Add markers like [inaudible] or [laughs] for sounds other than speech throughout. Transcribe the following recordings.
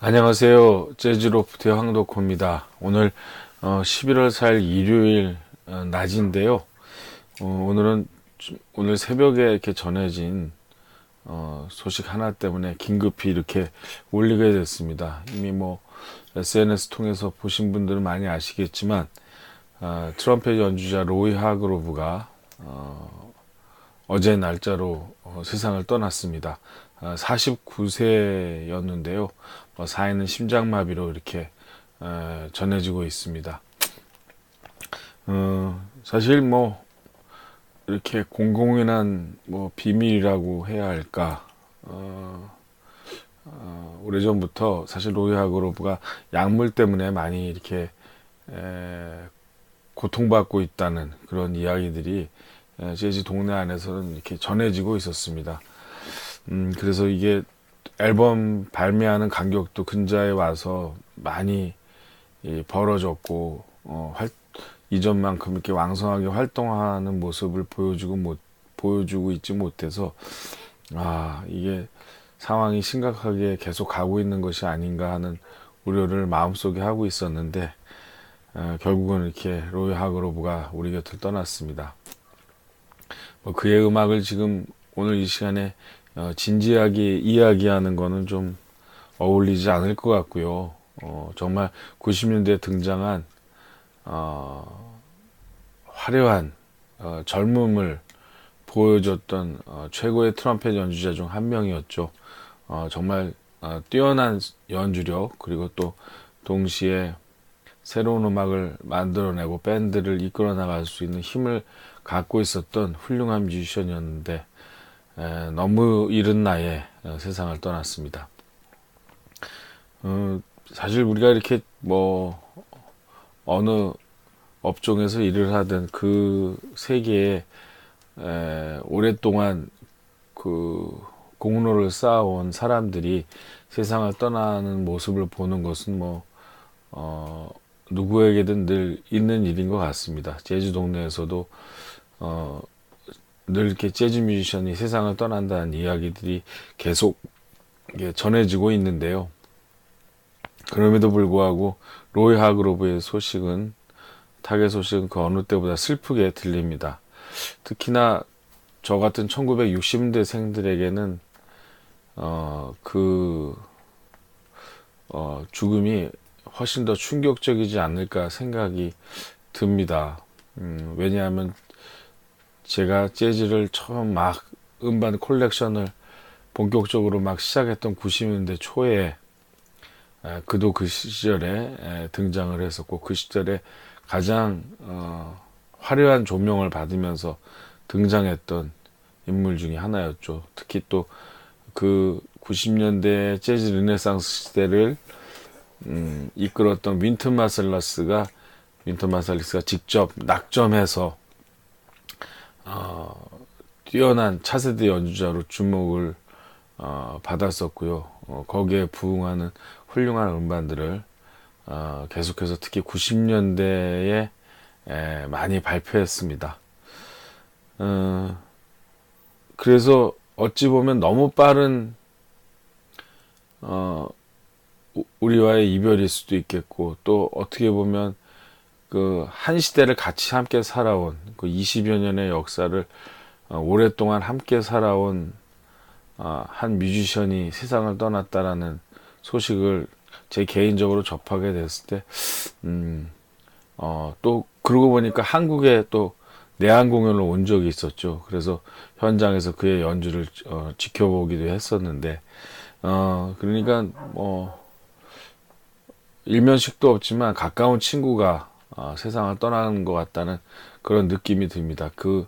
안녕하세요. 재즈로프트의 황덕호입니다. 오늘 어, 11월 4일 일요일 어, 낮인데요. 어, 오늘은 좀- 오늘 새벽에 이렇게 전해진 어, 소식 하나 때문에 긴급히 이렇게 올리게 됐습니다. 이미 뭐 SNS 통해서 보신 분들은 많이 아시겠지만 어, 트럼펫 연주자 로이 하그로브가 어, 어제 날짜로 어, 세상을 떠났습니다. 49세였는데요. 어, 사인은 심장마비로 이렇게 어, 전해지고 있습니다. 어, 사실 뭐 이렇게 공공연한 뭐 비밀이라고 해야 할까? 어, 어, 오래전부터 사실 로이 하그로브가 약물 때문에 많이 이렇게 에, 고통받고 있다는 그런 이야기들이 에, 재즈 동네 안에서는 이렇게 전해지고 있었습니다. 음, 그래서 이게 앨범 발매하는 간격도 근자에 와서 많이 이, 벌어졌고, 어, 활, 이전만큼 이렇게 왕성하게 활동하는 모습을 보여주고 못, 보여주고 있지 못해서, 아, 이게 상황이 심각하게 계속 가고 있는 것이 아닌가 하는 우려를 마음속에 하고 있었는데, 어, 결국은 이렇게 로이 하그로브가 우리 곁을 떠났습니다. 뭐 그의 음악을 지금 오늘 이 시간에 어, 진지하게 이야기하는 거는 좀 어울리지 않을 것 같고요. 어, 정말 90년대에 등장한 어, 화려한 어, 젊음을 보여줬던 어, 최고의 트럼펫 연주자 중 한 명이었죠. 어, 정말 어, 뛰어난 연주력 그리고 또 동시에 새로운 음악을 만들어내고 밴드를 이끌어 나갈 수 있는 힘을 갖고 있었던 훌륭한 뮤지션이었는데 에, 너무 이른 나이에 어, 세상을 떠났습니다. 어, 사실 우리가 이렇게 뭐 어느 업종에서 일을 하든 그 세계에 에, 오랫동안 그 공로를 쌓아온 사람들이 세상을 떠나는 모습을 보는 것은 뭐 어, 누구에게든 늘 있는 일인 것 같습니다. 제주 동네에서도 어, 늘 이렇게 재즈 뮤지션이 세상을 떠난다는 이야기들이 계속 전해지고 있는데요. 그럼에도 불구하고 로이 하그로브의 소식은 타겟 소식은 그 어느 때보다 슬프게 들립니다. 특히나 저 같은 1960대 생들에게는 어, 그 어, 죽음이 훨씬 더 충격적이지 않을까 생각이 듭니다. 음, 왜냐하면 제가 재즈를 처음 막 음반 콜렉션을 본격적으로 막 시작했던 90년대 초에 에, 그도 그 시절에 에, 등장을 했었고 그 시절에 가장 어, 화려한 조명을 받으면서 등장했던 인물 중에 하나였죠. 특히 또 그 90년대 재즈 르네상스 시대를 음, 이끌었던 윈터 마셀라스가 윈터 마셀라스가 직접 낙점해서 어, 뛰어난 차세대 연주자로 주목을 어, 받았었고요. 어, 거기에 부응하는 훌륭한 음반들을 어, 계속해서 특히 90년대에 에, 많이 발표했습니다. 어, 그래서 어찌 보면 너무 빠른 어, 우- 우리와의 이별일 수도 있겠고 또 어떻게 보면 그 한 시대를 같이 함께 살아온 그 20여 년의 역사를 어, 오랫동안 함께 살아온 어, 한 뮤지션이 세상을 떠났다라는 소식을 제 개인적으로 접하게 됐을 때, 음, 어, 또 그러고 보니까 한국에 또 내한 공연을 온 적이 있었죠. 그래서 현장에서 그의 연주를 어, 지켜보기도 했었는데, 어, 그러니까 뭐 일면식도 없지만 가까운 친구가 어, 세상을 떠나는 것 같다는 그런 느낌이 듭니다. 그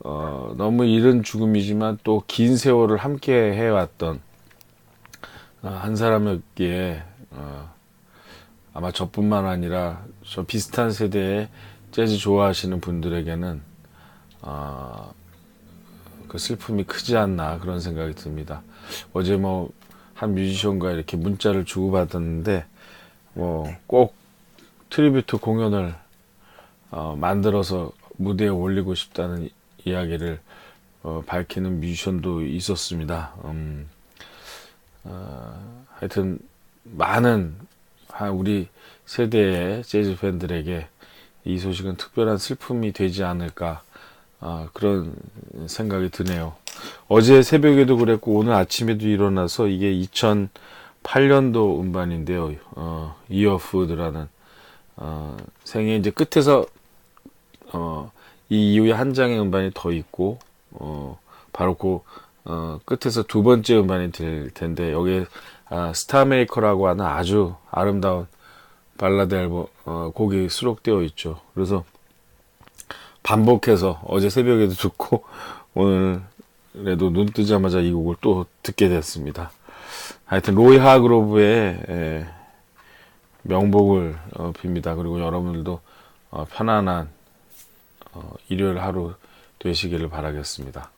어, 너무 이른 죽음이지만 또 긴 세월을 함께 해왔던 어, 한 사람에게 어, 아마 저뿐만 아니라 저 비슷한 세대의 재즈 좋아하시는 분들에게는 어, 그 슬픔이 크지 않나 그런 생각이 듭니다. 어제 뭐 한 뮤지션과 이렇게 문자를 주고받았는데 뭐꼭 트리뷰트 공연을 어, 만들어서 무대에 올리고 싶다는 이- 이야기를 어, 밝히는 뮤지션도 있었습니다. 음, 어, 하여튼 많은 한 우리 세대의 재즈 팬들에게 이 소식은 특별한 슬픔이 되지 않을까 아, 그런 생각이 드네요. 어제 새벽에도 그랬고 오늘 아침에도 일어나서 이게 2008년도 음반인데요. 어, 이어푸드라는 어, 생애 이제 끝에서 어, 이 이후에 한 장의 음반이 더 있고 어, 바로 그 어, 끝에서 두 번째 음반이 될 텐데 여기에 아, 스타메이커라고 하는 아주 아름다운 발라드 앨범 어, 곡이 수록되어 있죠. 그래서 반복해서 어제 새벽에도 [laughs] 듣고 오늘에도 눈 뜨자마자 이 곡을 또 듣게 됐습니다. 하여튼 로이 하그로브의 에, 명복을 어, 빕니다. 그리고 여러분들도 어, 편안한 어, 일요일 하루 되시기를 바라겠습니다.